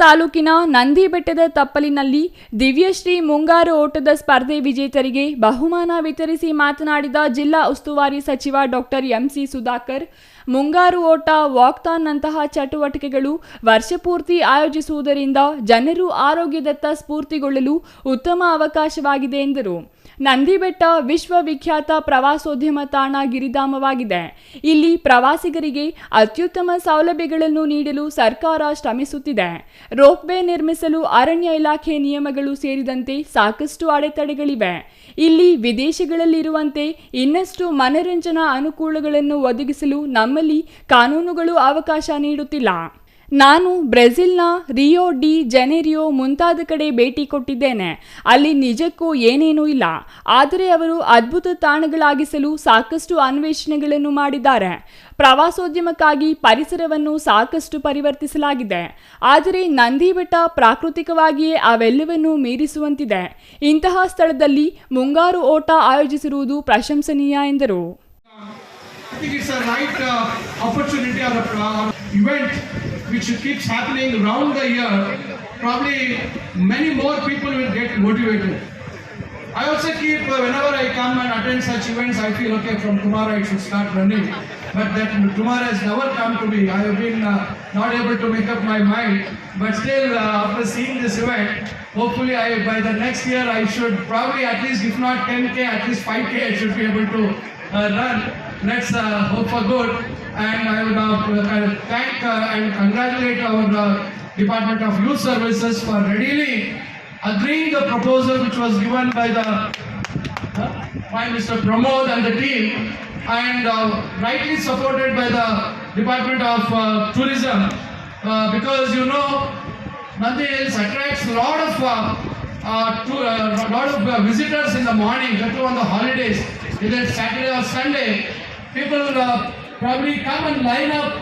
ತಾಲೂಕಿನ ನಂದಿ ಬೆಟ್ಟದ ತಪ್ಪಲಿನಲ್ಲಿ ದಿವ್ಯಶ್ರೀ ಮುಂಗಾರು ಓಟದ ಸ್ಪರ್ಧೆ ವಿಜೇತರಿಗೆ ಬಹುಮಾನ ವಿತರಿಸಿ ಮಾತನಾಡಿದ ಜಿಲ್ಲಾ ಉಸ್ತುವಾರಿ ಸಚಿವ ಡಾಕ್ಟರ್ ಎಂಸಿ ಸುಧಾಕರ್, ಮುಂಗಾರು ಓಟ ವಾಕ್ಥಾನ್ನಂತಹ ಚಟುವಟಿಕೆಗಳು ವರ್ಷಪೂರ್ತಿ ಆಯೋಜಿಸುವುದರಿಂದ ಜನರು ಆರೋಗ್ಯದತ್ತ ಸ್ಫೂರ್ತಿಗೊಳ್ಳಲು ಉತ್ತಮ ಅವಕಾಶವಾಗಿದೆ ಎಂದರು. ನಂದಿಬೆಟ್ಟ ವಿಶ್ವವಿಖ್ಯಾತ ಪ್ರವಾಸೋದ್ಯಮ ತಾಣ ಗಿರಿಧಾಮವಾಗಿದೆ. ಇಲ್ಲಿ ಪ್ರವಾಸಿಗರಿಗೆ ಅತ್ಯುತ್ತಮ ಸೌಲಭ್ಯಗಳನ್ನು ನೀಡಲು ಸರ್ಕಾರ ಶ್ರಮಿಸುತ್ತಿದೆ. ರೋಪ್ವೇ ನಿರ್ಮಿಸಲು ಅರಣ್ಯ ಇಲಾಖೆ ನಿಯಮಗಳು ಸೇರಿದಂತೆ ಸಾಕಷ್ಟು ಅಡೆತಡೆಗಳಿವೆ. ಇಲ್ಲಿ ವಿದೇಶಗಳಲ್ಲಿರುವಂತೆ ಇನ್ನಷ್ಟು ಮನರಂಜನಾ ಅನುಕೂಲಗಳನ್ನು ಒದಗಿಸಲು ನಮ್ಮಲ್ಲಿ ಕಾನೂನುಗಳು ಅವಕಾಶ ನೀಡುತ್ತಿಲ್ಲ. ನಾನು ಬ್ರೆಜಿಲ್ನ ರಿಯೋ ಡಿ ಜೆನೆರಿಯೋ ಮುಂತಾದ ಕಡೆ ಭೇಟಿ ಕೊಟ್ಟಿದ್ದೇನೆ. ಅಲ್ಲಿ ನಿಜಕ್ಕೂ ಏನೇನೂ ಇಲ್ಲ. ಆದರೆ ಅವರು ಅದ್ಭುತ ತಾಣಗಳಾಗಿಸಲು ಸಾಕಷ್ಟು ಅನ್ವೇಷಣೆಗಳನ್ನು ಮಾಡಿದ್ದಾರೆ. ಪ್ರವಾಸೋದ್ಯಮಕ್ಕಾಗಿ ಪರಿಸರವನ್ನು ಸಾಕಷ್ಟು ಪರಿವರ್ತಿಸಲಾಗಿದೆ. ಆದರೆ ನಂದಿ ಬೆಟ್ಟ ಪ್ರಾಕೃತಿಕವಾಗಿಯೇ ಅವೆಲ್ಲವನ್ನು ಮೀರಿಸುವಂತಿದೆ. ಇಂತಹ ಸ್ಥಳದಲ್ಲಿ ಮುಂಗಾರು ಓಟ ಆಯೋಜಿಸಿರುವುದು ಪ್ರಶಂಸನೀಯ ಎಂದರು. Which keeps happening round the year. Probably many more people will get motivated. I also keep, uh, whenever I come and attend such events, I feel okay, from tomorrow I should start running. But that tomorrow has never come to me. I have been uh, not able to make up my mind. But still, uh, after seeing this event, hopefully I, by the next year I should probably at least, if not 10k, at least 5k I should be able to uh, run. Let's uh, hope for good. And I would uh, thank uh, and congratulate our Department of Youth Services for readily agreeing the proposal which was given by the by Mr. Pramod and the team and rightly supported by the Department of Tourism because you know nothing else attracts a lot of uh, to, uh, lot of visitors in the morning, too on the holidays, either Saturday or Sunday. People uh, probably come and line up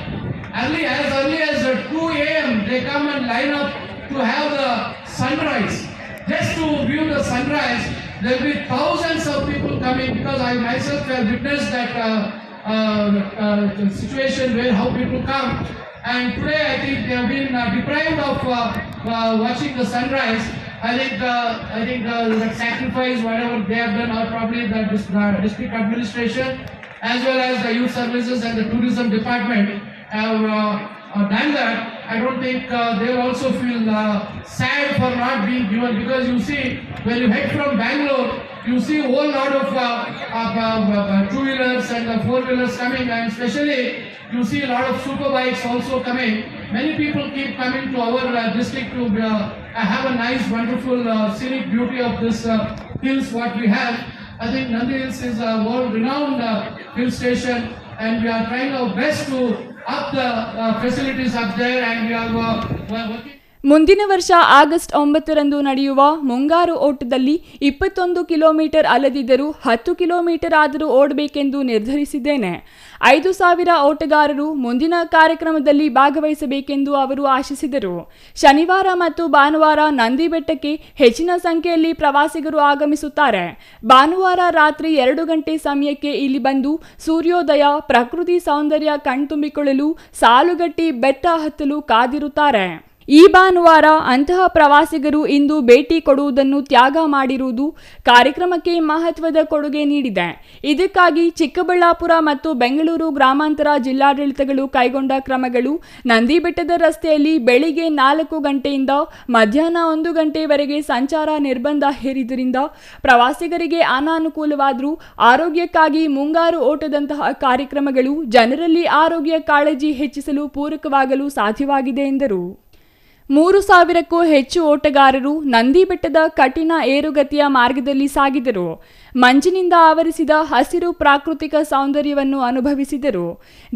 early, as early as uh, 2 a.m. They come and line up to have the sunrise. Just to view the sunrise, there will be thousands of people coming because I myself have witnessed that uh, uh, uh, situation where how people come. And today I think they have been uh, deprived of uh, uh, watching the sunrise. I think uh, I think uh, that sacrifice, whatever they have done, or probably the district administration, as well as the youth services and the tourism department have uh, uh, done that. I don't think uh, they will also feel uh, sad for not being given because you see when you head from Bangalore, you see a whole lot of uh, uh, uh, uh, two wheelers and uh, four wheelers coming, and especially you see a lot of super bikes also coming. Many people keep coming to our uh, district to uh, have a nice, wonderful uh, scenic beauty of this uh, hills what we have. I think Nandi Hills is a world-renowned uh, hill station, and we are trying our best to up the uh, facilities up there, and we are, uh, we are working. ಮುಂದಿನ ವರ್ಷ August ಒಂಬತ್ತರಂದು ನಡೆಯುವ ಮುಂಗಾರು ಓಟದಲ್ಲಿ ಇಪ್ಪತ್ತೊಂದು kilometre ಅಲ್ಲದಿದ್ದರೂ ಹತ್ತು kilometre ಆದರೂ ಓಡಬೇಕೆಂದು ನಿರ್ಧರಿಸಿದ್ದೇನೆ. ಐದು ಸಾವಿರ ಓಟಗಾರರು ಮುಂದಿನ ಕಾರ್ಯಕ್ರಮದಲ್ಲಿ ಭಾಗವಹಿಸಬೇಕೆಂದು ಅವರು ಆಶಿಸಿದರು. ಶನಿವಾರ ಮತ್ತು ಭಾನುವಾರ ನಂದಿ ಬೆಟ್ಟಕ್ಕೆ ಹೆಚ್ಚಿನ ಸಂಖ್ಯೆಯಲ್ಲಿ ಪ್ರವಾಸಿಗರು ಆಗಮಿಸುತ್ತಾರೆ. ಭಾನುವಾರ ರಾತ್ರಿ ಎರಡು ಗಂಟೆ ಸಮಯಕ್ಕೆ ಇಲ್ಲಿ ಬಂದು ಸೂರ್ಯೋದಯ, ಪ್ರಕೃತಿ ಸೌಂದರ್ಯ ಕಣ್ತುಂಬಿಕೊಳ್ಳಲು ಸಾಲುಗಟ್ಟಿ ಬೆಟ್ಟ ಹತ್ತಲು ಕಾದಿರುತ್ತಾರೆ. ಈ ಭಾನುವಾರ ಅಂತಹ ಪ್ರವಾಸಿಗರು ಇಂದು ಭೇಟಿ ಕೊಡುವುದನ್ನು ತ್ಯಾಗ ಮಾಡಿರುವುದು ಕಾರ್ಯಕ್ರಮಕ್ಕೆ ಮಹತ್ವದ ಕೊಡುಗೆ ನೀಡಿದೆ. ಇದಕ್ಕಾಗಿ ಚಿಕ್ಕಬಳ್ಳಾಪುರ ಮತ್ತು ಬೆಂಗಳೂರು ಗ್ರಾಮಾಂತರ ಜಿಲ್ಲಾಡಳಿತಗಳು ಕೈಗೊಂಡ ಕ್ರಮಗಳು ನಂದಿ ಬೆಟ್ಟದ ರಸ್ತೆಯಲ್ಲಿ ಬೆಳಿಗ್ಗೆ ನಾಲ್ಕು ಗಂಟೆಯಿಂದ ಮಧ್ಯಾಹ್ನ ಒಂದು ಗಂಟೆವರೆಗೆ ಸಂಚಾರ ನಿರ್ಬಂಧ ಹೇರಿದ್ದರಿಂದ ಪ್ರವಾಸಿಗರಿಗೆ ಅನಾನುಕೂಲವಾದರೂ ಆರೋಗ್ಯಕ್ಕಾಗಿ ಮುಂಗಾರು ಓಟದಂತಹ ಕಾರ್ಯಕ್ರಮಗಳು ಜನರಲ್ಲಿ ಆರೋಗ್ಯ ಕಾಳಜಿ ಹೆಚ್ಚಿಸಲು ಪೂರಕವಾಗಲು ಸಾಧ್ಯವಾಗಿದೆ ಎಂದರು. ಮೂರು ಸಾವಿರಕ್ಕೂ ಹೆಚ್ಚು ಓಟಗಾರರು ನಂದಿ ಬೆಟ್ಟದ ಕಠಿಣ ಏರುಗತಿಯ ಮಾರ್ಗದಲ್ಲಿ ಸಾಗಿದರು. ಮಂಜಿನಿಂದ ಆವರಿಸಿದ ಹಸಿರು ಪ್ರಾಕೃತಿಕ ಸೌಂದರ್ಯವನ್ನು ಅನುಭವಿಸಿದರು.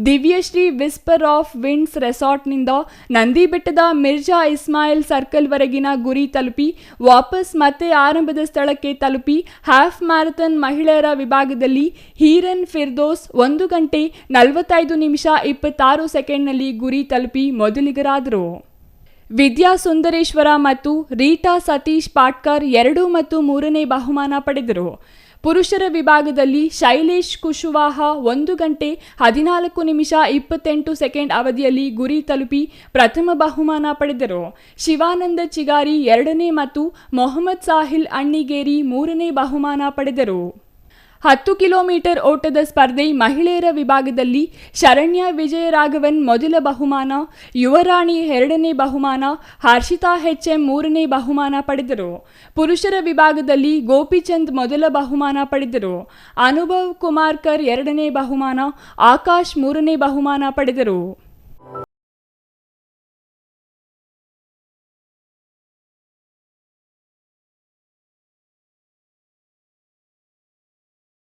ದಿವ್ಯಶ್ರೀ ವಿಸ್ಪರ್ ಆಫ್ ವಿಂಡ್ಸ್ ರೆಸಾರ್ಟ್ನಿಂದ ನಂದಿ ಬೆಟ್ಟದ ಮಿರ್ಜಾ ಇಸ್ಮಾಯಿಲ್ ಸರ್ಕಲ್ವರೆಗಿನ ಗುರಿ ತಲುಪಿ, ವಾಪಸ್ ಮತ್ತೆ ಆರಂಭದ ಸ್ಥಳಕ್ಕೆ ತಲುಪಿ, ಹಾಫ್ ಮ್ಯಾರಥಾನ್ ಮಹಿಳೆಯರ ವಿಭಾಗದಲ್ಲಿ ಹೀರನ್ ಫಿರ್ದೋಸ್ ಒಂದು ಗಂಟೆ ನಲವತ್ತೈದು ನಿಮಿಷ ಇಪ್ಪತ್ತಾರು ಸೆಕೆಂಡ್ನಲ್ಲಿ ಗುರಿ ತಲುಪಿ ಮೊದಲಿಗರಾದರು. ವಿದ್ಯಾ ಸುಂದರೇಶ್ವರ ಮತ್ತು ರೀಟಾ ಸತೀಶ್ ಪಾಟ್ಕರ್ ಎರಡು ಮತ್ತು ಮೂರನೇ ಬಹುಮಾನ ಪಡೆದರು. ಪುರುಷರ ವಿಭಾಗದಲ್ಲಿ ಶೈಲೇಶ್ ಕುಶುವಾಹ ಒಂದು ಗಂಟೆ ಹದಿನಾಲ್ಕು ನಿಮಿಷ ಇಪ್ಪತ್ತೆಂಟು ಸೆಕೆಂಡ್ ಅವಧಿಯಲ್ಲಿ ಗುರಿ ತಲುಪಿ ಪ್ರಥಮ ಬಹುಮಾನ ಪಡೆದರು. ಶಿವಾನಂದ ಚಿಗಾರಿ ಎರಡನೇ ಮತ್ತು ಮೊಹಮ್ಮದ್ ಸಾಹಿಲ್ ಅಣ್ಣಿಗೇರಿ ಮೂರನೇ ಬಹುಮಾನ ಪಡೆದರು. ಹತ್ತು ಕಿಲೋಮೀಟರ್ ಓಟದ ಸ್ಪರ್ಧೆ ಮಹಿಳೆಯರ ವಿಭಾಗದಲ್ಲಿ ಶರಣ್ಯ ವಿಜಯರಾಘವನ್ ಮೊದಲ ಬಹುಮಾನ, ಯುವರಾಣಿ ಎರಡನೇ ಬಹುಮಾನ, ಹರ್ಷಿತಾ ಎಂ ಮೂರನೇ ಬಹುಮಾನ ಪಡೆದರು. ಪುರುಷರ ವಿಭಾಗದಲ್ಲಿ ಗೋಪಿಚಂದ್ ಮೊದಲ ಬಹುಮಾನ ಪಡೆದರು. ಅನುಭವ್ ಕುಮಾರ್ಕರ್ ಎರಡನೇ ಬಹುಮಾನ, ಆಕಾಶ್ ಮೂರನೇ ಬಹುಮಾನ ಪಡೆದರು.